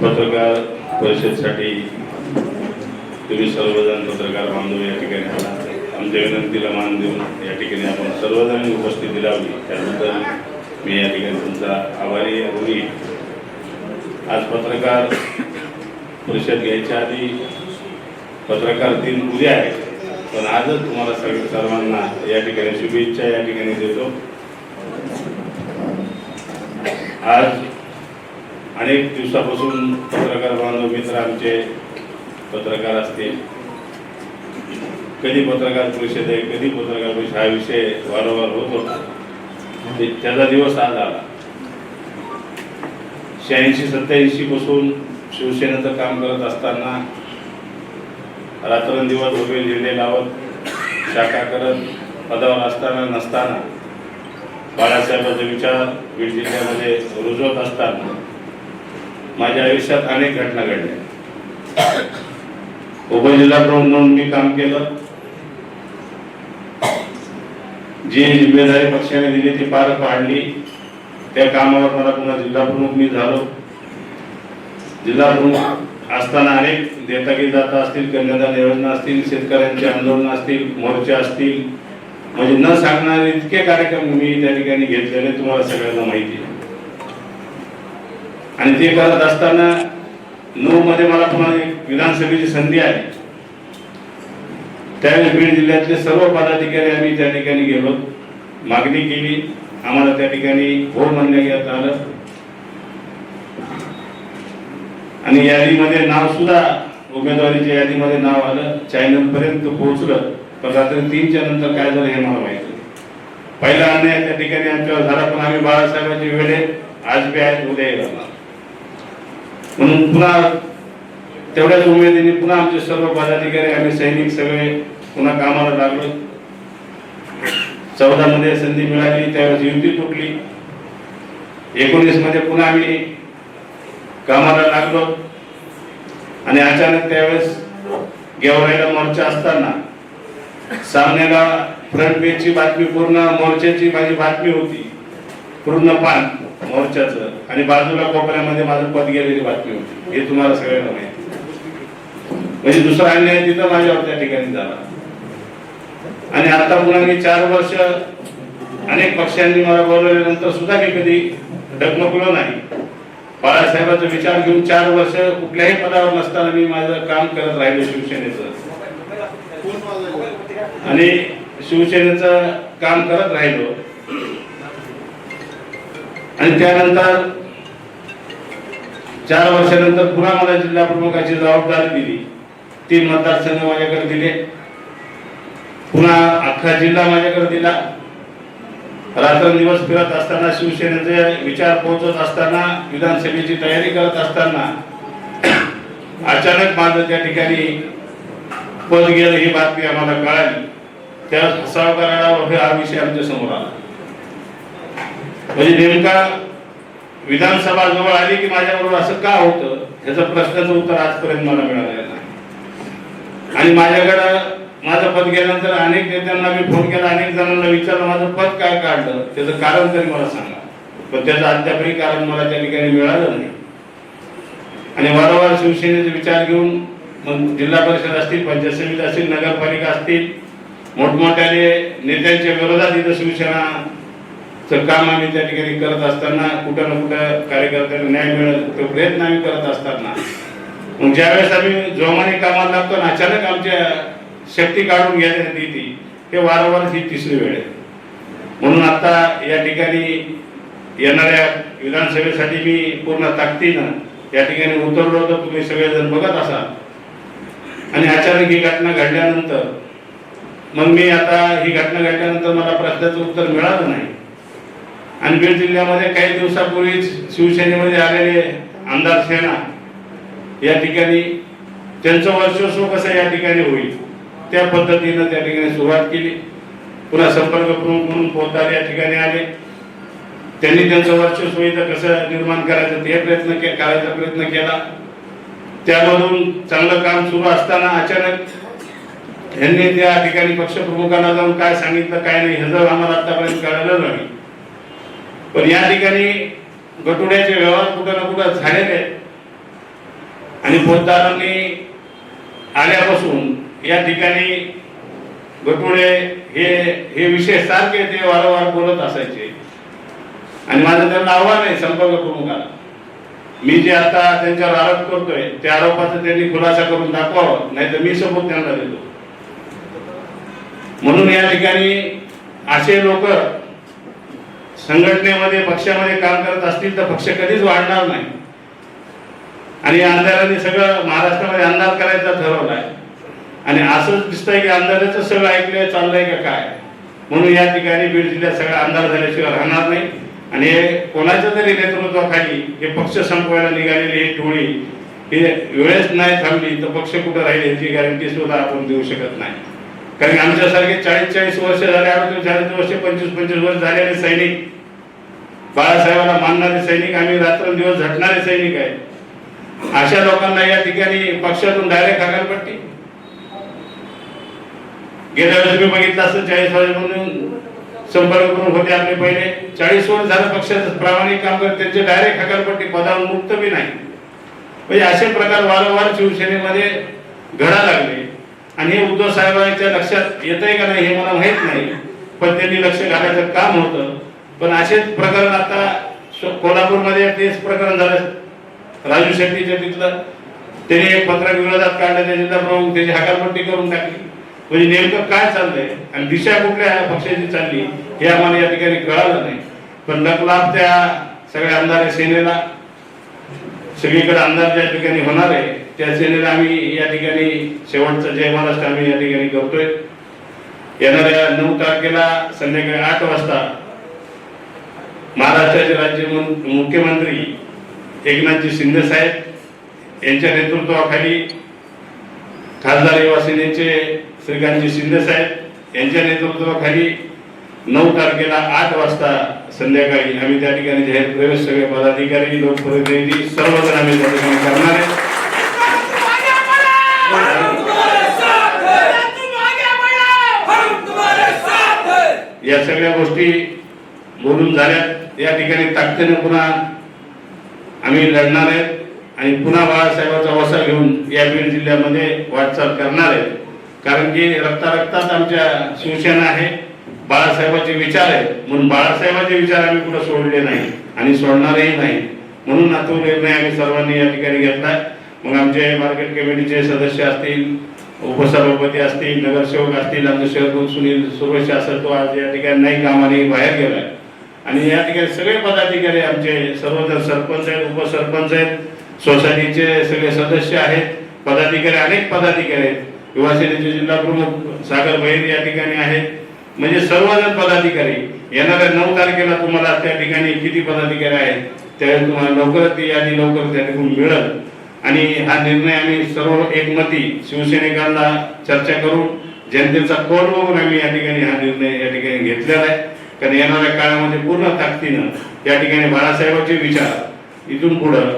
पत्रकार परिषदेसाठी तुम्ही सर्वजण पत्रकार बांधव या ठिकाणी आला. आमच्या विनंतीला मान देऊन या ठिकाणी आपण सर्वजण उपस्थिती लावली त्याबद्दल मी या ठिकाणी तुमचा आभारी होईल आज पत्रकार परिषद घ्यायच्या आधी पत्रकार दिन उद्या आहे पण आजच तुम्हाला सगळ्या सर्वांना या ठिकाणी शुभेच्छा या ठिकाणी देतो. आज अनेक दिवसापासून पत्रकार बांधव मित्र आमचे पत्रकार असतील. कधी पत्रकार परिषद आहे कधी पत्रकार परिषद हा विषय वारंवार होत होता. म्हणजे त्याचा दिवस आज आला. शहाऐंशी सत्याऐंशी पासून शिवसेनेचं काम करत असताना रात्रंदिवस उभे लिहिले लावत शाखा करत पदावर असताना नसताना बाळासाहेबांचा विचार बीड जिल्ह्यामध्ये रुजवत असताना माझ्या आयुष्यात अनेक घटना घडल्या. उपजिल्हा प्रमुख म्हणून मी काम केलं. जी जिम्मेदारी पक्षाने दिली ती पार पाडली. त्या कामावर मला पुन्हा जिल्हा प्रमुख मी झालो. जिल्हा प्रमुख असताना अनेक देतागी जाता असतील कन्यादान योजना असतील शेतकऱ्यांचे आंदोलन असतील मोर्चे असतील. म्हणजे न सांगणारे इतके कार्यक्रम मी त्या ठिकाणी घेतलेले तुम्हाला सगळ्यांना माहिती आहे. आणि ते करत असताना नऊ मध्ये मला पुन्हा विधानसभेची संधी आली. त्यावेळेस बीड जिल्ह्यातले सर्व पदाधिकारी आम्ही त्या ठिकाणी गेलो. मागणी केली. आम्हाला त्या ठिकाणी हो म्हणण्यात आलं. आणि यादीमध्ये नाव सुद्धा उमेदवारीच्या यादीमध्ये नाव आलं. चॅनल पर्यंत पोहोचलं. पण रात्री तीनच्या नंतर काय झालं हे मला माहिती पहिला अन्याय त्या ठिकाणी आमच्यावर झाला. पण आम्ही बाळासाहेबांची वेळे आज बी आहेत उद्या म्हणून पुन्हा तेवढ्याच उमेदीने पुन्हा आमचे सर्व पदाधिकारी आम्ही सैनिक सगळे पुन्हा कामाला लागलो. चौदा मध्ये संधी मिळाली त्यावेळेस युती तुटली एकोणीसमध्ये पुन्हा आम्ही कामाला लागलो. आणि अचानक त्यावेळेस गेवरायला मोर्चा असताना सामन्याला फ्रंट पेजची बातमी पूर्ण मोर्चाची माझी बातमी होती. पूर्ण पान मोर्चाचं. आणि बाजूला कोपऱ्यामध्ये माझं पद गेलेली बातमी होती. हे तुम्हाला सगळ्यांना माहिती. म्हणजे दुसरा अन्याय तिथं माझ्यावर त्या ठिकाणी झाला. आणि आता पुन्हा मी चार वर्ष अनेक पक्षांनी मला बोलवल्यानंतर सुद्धा मी कधी डगमगलो नाही. बाळासाहेबांचा विचार घेऊन चार वर्ष कुठल्याही पदावर नसताना मी माझं काम करत राहिलो शिवसेनेचं. आणि शिवसेनेचं काम करत राहिलो. आणि त्यानंतर चार वर्षानंतर पुन्हा मला जिल्हा प्रमुखाची जबाबदारी दिली. तीन मतदारसंघ माझ्याकडे दिले. पुन्हा अख्खा जिल्हा माझ्याकडे दिला. रात्रंदिवस फिरत असताना शिवसेनेचे विचार पोहोचत असताना विधानसभेची तयारी करत असताना अचानक माझं त्या ठिकाणी पद गेलं ही बातमी आम्हाला कळाली. त्या सावकाराला हा विषय आमच्यासमोर आला. म्हणजे नेमका विधानसभा जवळ आली की माझ्याबरोबर असं का होतं? ह्याचं प्रश्नाचं उत्तर आजपर्यंत मला मिळालेलं नाही. आणि माझ्याकडं माझं पद गेल्यानंतर अनेक नेत्यांना मी फोन केला अनेक जणांना विचारलं माझं पद काय काढलं? त्याचं कारण तरी मला सांगा. पण त्याचं अद्यापही कारण मला त्या ठिकाणी मिळालं नाही. आणि वारंवार शिवसेनेचा विचार घेऊन मग जिल्हा परिषद असतील पंचायत समिती असतील नगरपालिका असतील मोठमोठ्याने नेत्यांच्या विरोधात इथं तर काम आम्ही त्या ठिकाणी करत असताना कुठं ना कुठं कार्यकर्त्यांना न्याय मिळत तो प्रयत्न आम्ही करत असताना. मग ज्यावेळेस आम्ही जोमाने कामाला लागतो आणि अचानक आमच्या शक्ती काढून घेण्यात येते हे वारंवार ही तिसरी वेळ आहे. म्हणून आता या ठिकाणी येणाऱ्या विधानसभेसाठी मी पूर्ण ताकदीनं या ठिकाणी उतरलो होतो. तुम्ही सगळेजण बघत असाल. आणि अचानक ही घटना घडल्यानंतर मग मी आता ही घटना घडल्यानंतर मला प्रश्नाचं उत्तर मिळालं नाही. आणि बीड जिल्ह्यामध्ये काही दिवसापूर्वीच शिवसेनेमध्ये आलेले आमदार सेना या ठिकाणी त्यांचं वर्चस्व कसं या ठिकाणी होईल त्या पद्धतीनं त्या ठिकाणी सुरुवात केली. पुन्हा संपर्क प्रमुख म्हणून पोहतार या ठिकाणी आले. त्यांनी त्यांचं वर्चस्व इथं कसं निर्माण करायचं ते प्रयत्न के- करायचा प्रयत्न केला. त्यामधून चांगलं काम सुरू असताना अचानक यांनी त्या ठिकाणी पक्षप्रमुखांना जाऊन काय सांगितलं काय नाही ह्याचं आम्हाला आतापर्यंत कळालं नाही पण या ठिकाणी गटुड्याचे व्यवहार कुठं ना कुठं झालेले आहेत. आणि फौजदारांनी आल्यापासून या ठिकाणी गटुडे हे हे विषय सारखे ते वारंवार बोलत असायचे. आणि माझं त्यांना आव्हान आहे संपर्क प्रमुखाला. मी जे आता त्यांच्यावर आरोप करतोय त्या आरोपाचा त्यांनी खुलासा करून दाखवावं नाही तर मी सोबत त्यांना देतो. म्हणून या ठिकाणी असे लोक संघटनेमध्ये पक्षामध्ये काम करत असतील तर पक्ष कधीच वाढणार नाही. आणि या अंधाराने सगळं महाराष्ट्रामध्ये अंधार करायचा ठरवलाय आणि असंच दिसतंय की अंधाराचं सगळं ऐकलंय चाललंय का काय? म्हणून या ठिकाणी बीड जिल्ह्यात सगळा अंधार झाल्याशिवाय राहणार नाही. आणि हे कोणाच्या तरी नेतृत्वाखाली हे पक्ष संपवायला निघालेली ही टोळी हे वेळेस नाही थांबली तर पक्ष कुठं राहील याची गॅरंटी सुद्धा आपण देऊ शकत नाही. कारण आमच्यासारखे चाळीस चाळीस वर्ष झाले अडतीस चाळीस वर्ष पंचवीस पंचवीस वर्ष झालेले सैनिक बाळासाहेबांना मानणारे सैनिक आम्ही रात्रंदिवस झटणारे सैनिक आहेत. अशा लोकांना या ठिकाणी पक्षातून डायरेक्ट हकालपट्टी. गेल्या वेळेस मी बघितलं असतं चाळीस वर्षापासून संपर्क करून होते आपले पहिले. चाळीस वर्ष झालं पक्षाचं प्रामाणिक काम करत त्यांचे डायरेक्ट हकालपट्टी पदावर मुक्त बी नाही. म्हणजे असे प्रकार वारंवार शिवसेनेमध्ये घडा लागले. आणि हे उद्धव साहेबांच्या लक्षात येत आहे का नाही हे मला माहीत नाही. पण त्यांनी लक्ष घालायचं काम होतं. पण असेच प्रकरण आता कोल्हापूरमध्ये तेच प्रकरण झालं. राजू शेट्टीच्या तिथलं. त्याने एक पत्रक विरोधात काढलं त्याच्या प्रमुख त्याची हकालपट्टी करून टाकली. म्हणजे नेमकं काय चाललंय आणि दिशा कुठल्या पक्षाची चालली हे आम्हाला या ठिकाणी कळालं नाही. पण नकला त्या सगळ्या आमदार सेनेला सगळीकडे अंदाज ज्या ठिकाणी होणार आहे त्या सेनेला आम्ही या ठिकाणी शेवटचा जय महाराष्ट्र आम्ही या ठिकाणी करतोय. येणाऱ्या नऊ तारखेला संध्याकाळी आठ वाजता महाराष्ट्राचे राज्य मुख्यमंत्री एकनाथजी शिंदे साहेब यांच्या नेतृत्वाखाली खासदार युवा सेनेचे श्रीकांतजी शिंदे साहेब यांच्या नेतृत्वाखाली नऊ तारखेला आठ वाजता संध्याकाळी आम्ही त्या ठिकाणी जाहीर प्रवेश सगळे पदाधिकारी लोकप्रतिनिधी सर्वजण आम्ही त्या ठिकाणी करणार आहे. या सगळ्या गोष्टी बोलून झाल्यात. या ठिकाणी ताकदीने पुन्हा आम्ही लढणार आहेत आणि पुन्हा बाळासाहेबाचा वसा घेऊन या बीड जिल्ह्यामध्ये वाटचाल करणार आहेत कारण की रक्ता रक्तात आमच्या शिवसेना आहे बाळासाहेबाचे विचार आहेत. म्हणून बाळासाहेबाचे विचार आम्ही कुठं सोडले नाही आणि सोडणारही नाही. म्हणून हा तो निर्णय आम्ही सर्वांनी या ठिकाणी घेतला मग आमचे मार्केट कमिटीचे सदस्य असतील उपसभापती असतील नगरसेवक असतील आमचे शहर सुनील सुरेश असेल तो आज या ठिकाणी नाही कामाने बाहेर गेलाय. आणि या ठिकाणी सगळे पदाधिकारी आमचे सर्वजण सरपंच आहेत उपसरपंच आहेत सोसायटीचे सगळे सदस्य आहेत पदाधिकारी अनेक पदाधिकारी आहेत. युवा सेनेचे जिल्हा प्रमुख सागर बहिर या ठिकाणी आहेत. म्हणजे सर्वजण पदाधिकारी. येणाऱ्या नऊ तारखेला तुम्हाला त्या ठिकाणी किती पदाधिकारी आहेत त्यावेळेस तुम्हाला लवकरच ती यादी लवकर त्या ठिकाणी मिळेल. आणि हा निर्णय आम्ही सर्व एकमती शिवसैनिकांना चर्चा करून जनतेचा कोट बघून आम्ही या ठिकाणी हा निर्णय या ठिकाणी घेतलेला आहे. कारण येणाऱ्या काळामध्ये पूर्ण ताकदीनं या ठिकाणी बाळासाहेबांचे विचार इथून पुढं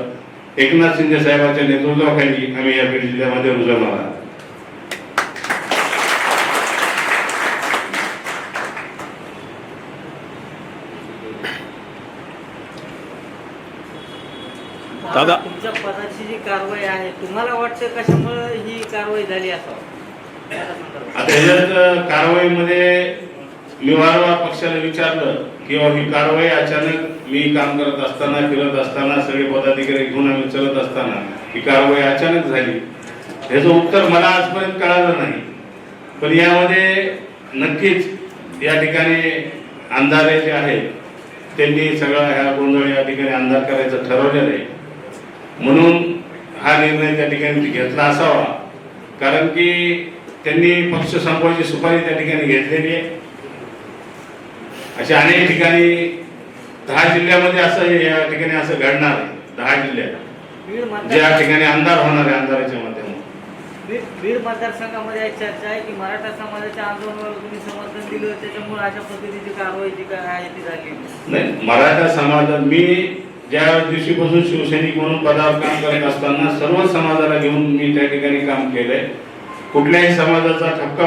एकनाथ शिंदे साहेबांच्या नेतृत्वाखाली आम्ही या बीड जिल्ह्यामध्ये रुजवणार आहोत दादा. तुमच्या पदाची जी कारवाई आहे तुम्हाला वाटतं कशामुळे ही कारवाई झाली असावं संदर्भात. आता कारवाईमध्ये मी वारंवार पक्षाला विचारलं किंवा ही कारवाई अचानक मी काम करत असताना फिरत असताना सगळे पदाधिकारी घेऊन आम्ही चलत असताना ही कारवाई अचानक झाली? ह्याचं उत्तर मला आजपर्यंत कळालं नाही. पण यामध्ये नक्कीच या ठिकाणी अंधारे जे आहेत त्यांनी सगळा ह्या गोंधळ या ठिकाणी अंधार करायचं ठरवलेलं आहे. म्हणून हा निर्णय त्या ठिकाणी घेतला असावा. कारण की त्यांनी पक्ष संपवायची सुपारी त्या ठिकाणी घेतलेली आहे. अशा अनेक ठिकाणी दहा जिल्ह्यामध्ये असं या ठिकाणी असं घडणार आहे दहा जिल्ह्यात. ज्या ठिकाणी अंधार होणार आहे अंधाराच्या माध्यमातून. बीड मतदारसंघामध्ये चर्चा आहे की मराठा समाजाच्या आंदोलनाला तुम्ही समर्थन दिलं त्याच्यामुळे अशा पद्धतीची कारवाई जी काय आहे ती झाली नाही मराठा समाजात मी ज्या दिवशीपासून शिवसैनिक म्हणून पदावर काम करत असताना सर्व समाजाला घेऊन मी त्या ठिकाणी काम केलंय. कुठल्याही समाजाचा ठपका